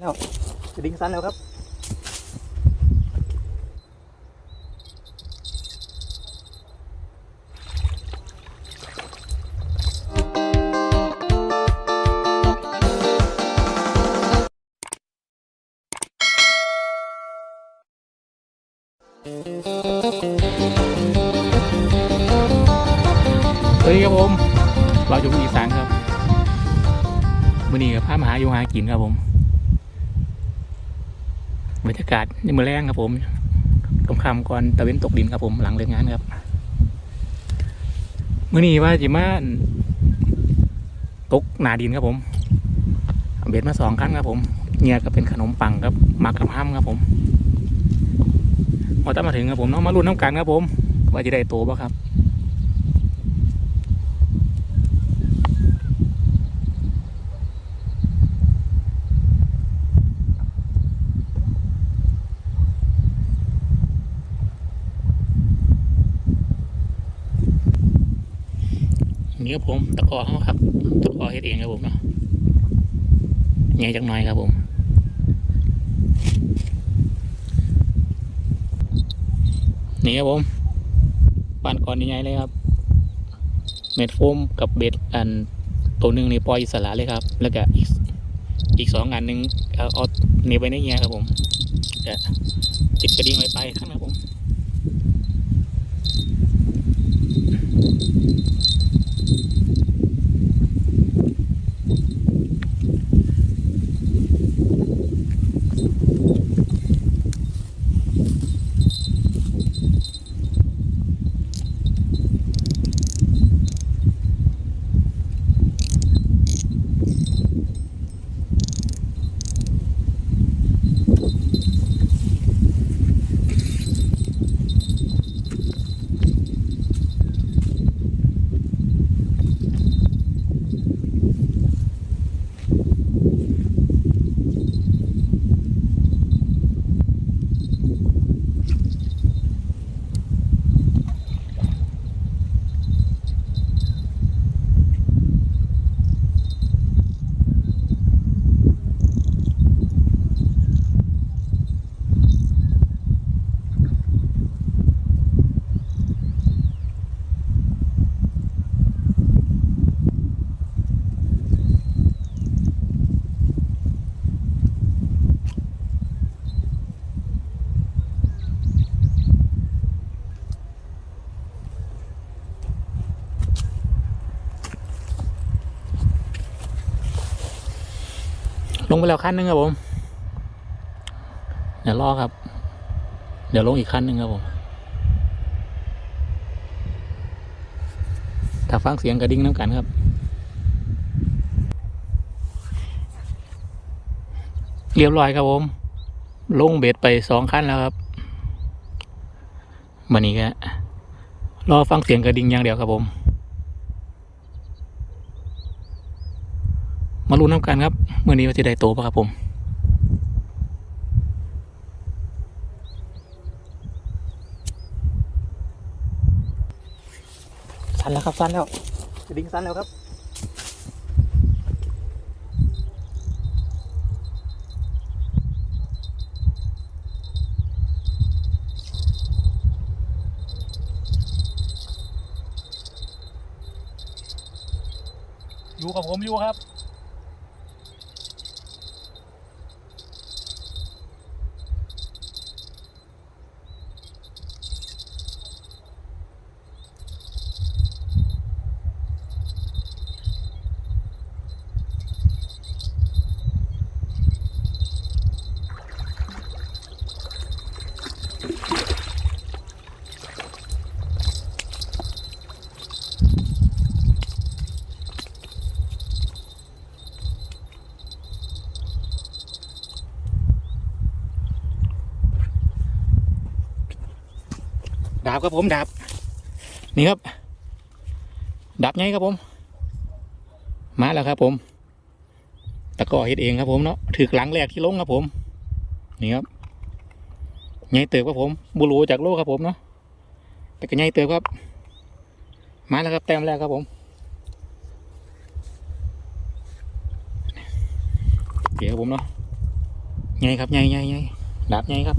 แล้วกระดิ่งสั้นแล้วครับสวัสดีครับผม เราอยู่อีสานครับ มือนี้กับพระมหาอยู่หากินครับผม บรรยากาศนี่มือแรงครับผมตรงคำก่อนตะเวนตกดินครับผมหลังเลิกงานครับเมื่อนี้ว่าจิมาตกหนาดินครับผมเบ็ดมาสองครั้งครับผมเนี่ยก็เป็นขนมปังครับมักกับห้ำครับผมพอตั้งมาถึงครับผมเนาะมาลุ้นน้ำกันครับผม ว่าจะได้โตป่ะครับ นี่ครับผมตะกอเขาครับตะกอเฮ็ดเองครับผมเนาะใหญ่จังหน่อยครับผมนี่ครับผมปานก่อนใหญ่เลยครับ เม็ดโฟมกับเบ็ดอันตัวหนึ่งนี่ปล่อยอิสระเลยครับ แล้วก็อีกอีกสองอันหนึ่งเอาเอาเนบไว้ในเงี้ยครับผมจะติดกระดิ่งไว้ไปข้างหน้าผม ลงไปแล้วขั้นหนึงครับผม เดี๋ยวรอครับ เดี๋ยวลงอีกขั้นหนึ่งครับผม ถ้าฟังเสียงกระดิ่งน้ำกันครับ เรียบร้อยครับผม ลงเบ็ดไปสองขั้นแล้วครับมันนี้ก็รอฟังเสียงกระดิ่งอย่างเดียวครับผม มาลุ้นน้ำกันครับเมื่อนี้ว่าจะได้โตป่ะครับผมสั้นแล้วครับสั้นแล้วกระดิ่งสั้นแล้วครับอยู่กับผมอยู่ครับ ดาบครับผมดาบนี่ครับดาบไงครับผม มาแล้วครับผมตะก้อเฮ็ดเองครับผมเนาะถือหลังแรกที่ลงครับผม นี่ครับ ไงเติบครับผมบุรูจากโลกครับผมเนาะแต่ก็ไงเติบครับ มาแล้วครับแต้มแรกครับผมเดี๋ยวครับผมเนาะไงครับไงไงไงดาบไงครับ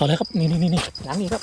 เอาเลยครับนี่นี่นี่นี่หลังนี้ครับ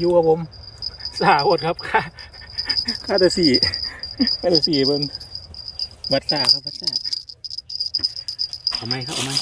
อยู่กับผมสาอดครับ ค่าค่าแต่สี่ ค่าแต่สี่เบิ้งวัดสาครับวัดสาเอาไหมครับเอาไหม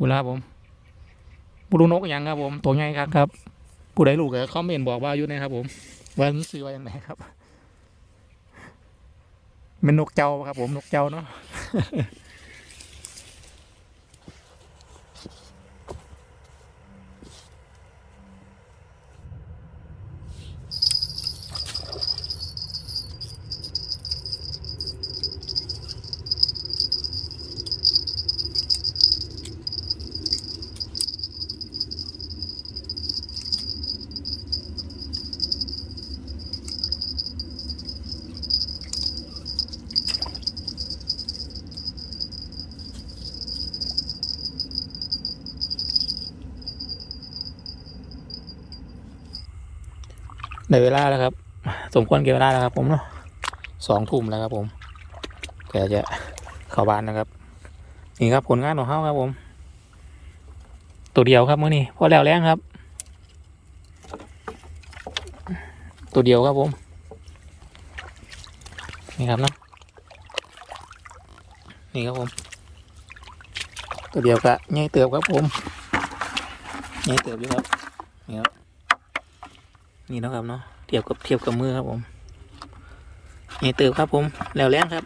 เวลาผมบุรุนกอย่างครับผม ตัวใหญ่ครับครับผู้ใดลูกก็คอมเมนต์บอกว่าอยู่นะครับผมวันซื้อไว้ยังไงครับเป็นนกเจ้าครับผมนกเจ้าเนาะ ในเวลาแล้วครับ สมควรเกี่เวลาแล้วครับ ผมเนาะสองทุ่มแล้วครับ ผมแกจะเข้าบ้านนะครับ นี่ครับผลงานของเขาครับผม ตัวเดียวครับมื่อนี้พอแล้วแรงครับ ตัวเดียวครับผม นี่ครับเนาะนี่ครับผม ตัวเดียวกะง่ายเติบครับผมง่ายเติบอยู่ครับนี่ครับนี่นะครับเนาะ ทียบกับเทียบกับมือครับผมนี่เติบครับผมแล้วแรงครับ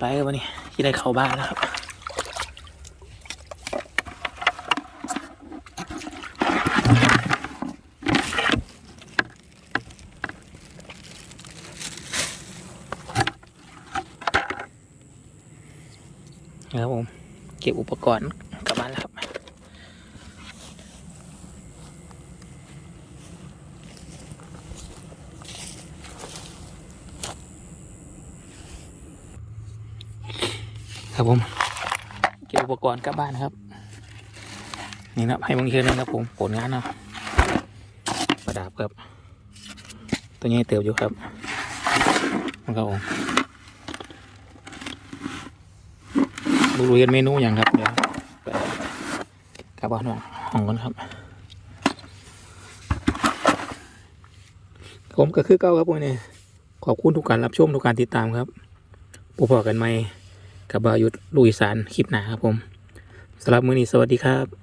ไปครับวันนี้ที่ได้เข้าบ้านแล้วครับครับผม เก็บอุปกรณ์กลับบ้านแล้วครับ ครับผมเก็บอุปกรณ์กลับบ้านครับ นี่นะให้มึงเชือนะครับผมผลงานเนาะประดับครับ ตัวนี้เติบอยู่ครับมันครับผมดูดูเห็นเมนูอย่างครับเดี๋ยวกลับบ้านห้องห้องกันครับผมก็คือเก้าครับผมเนี่ยขอบคุณทุกการรับชมทุกการติดตามครับพบกันใหม่ กับบายุทธลุยสารคลิปหนาครับผมสำหรับมือนี้สวัสดีครับ